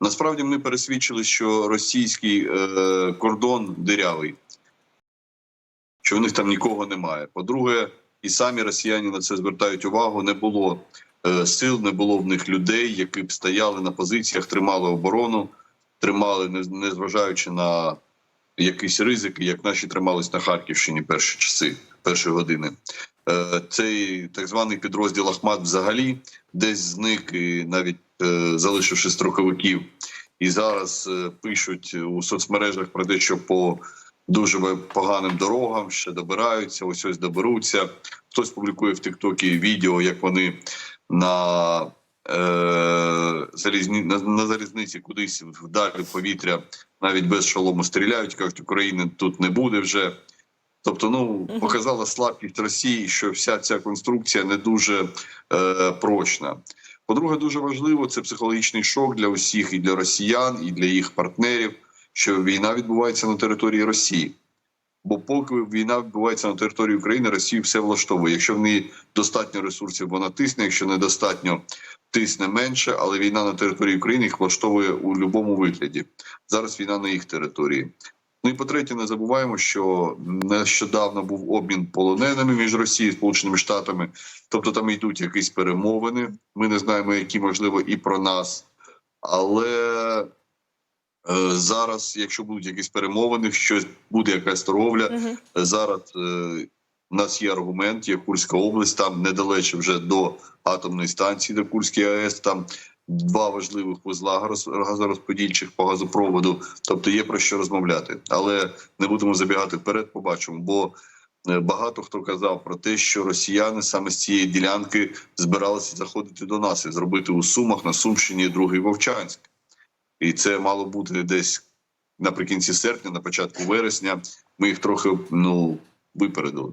Насправді ми пересвідчили, що російський е, кордон дирявий, що в них там нікого немає. По-друге, і самі росіяни на це звертають увагу. Не було е, сил, не було в них людей, які б стояли на позиціях, тримали оборону, тримали, не- незважаючи на якісь ризики, як наші тримались на Харківщині перші часи, перші години. Е, Цей так званий підрозділ Ахмат взагалі десь зник і навіть е, залишивши строковиків. І зараз е, пишуть у соцмережах про те, що по дуже поганим дорогам ще добираються, ось ось доберуться. Хтось публікує в Тіктокі відео, як вони на, е, залізні, на, на залізниці кудись вдалі повітря навіть без шолому стріляють. кажуть, України тут не буде вже. Тобто, ну показала слабкість Росії, що вся ця конструкція не дуже е, прочна. По-друге, дуже важливо це психологічний шок для усіх, і для росіян, і для їх партнерів, що війна відбувається на території Росії. Бо поки війна відбувається на території України, Росію все влаштовує. Якщо в неї достатньо ресурсів, вона тисне. Якщо недостатньо, тисне менше. Але війна на території України їх влаштовує у будь-якому вигляді. Зараз війна на їх території. Ну і по-третє, не забуваємо, що нещодавно був обмін полоненими між Росією і Сполученими Штатами. Тобто там йдуть якісь перемовини. Ми не знаємо, які можливо і про нас. Але е, зараз, якщо будуть якісь перемовини, щось буде якась торговля. Мгм. Зараз е, у нас є аргумент, є Курська область, там недалече вже до атомної станції, до Курської АЕС. Там два важливих вузла газорозподільчих по газопроводу. Тобто є про що розмовляти. Але не будемо забігати вперед, побачимо. Бо е, багато хто казав про те, що росіяни саме з цієї ділянки збиралися заходити до нас і зробити у Сумах на Сумщині другий Вовчанськ. І це мало бути десь наприкінці серпня, на початку вересня. Ми їх трохи ну випередили.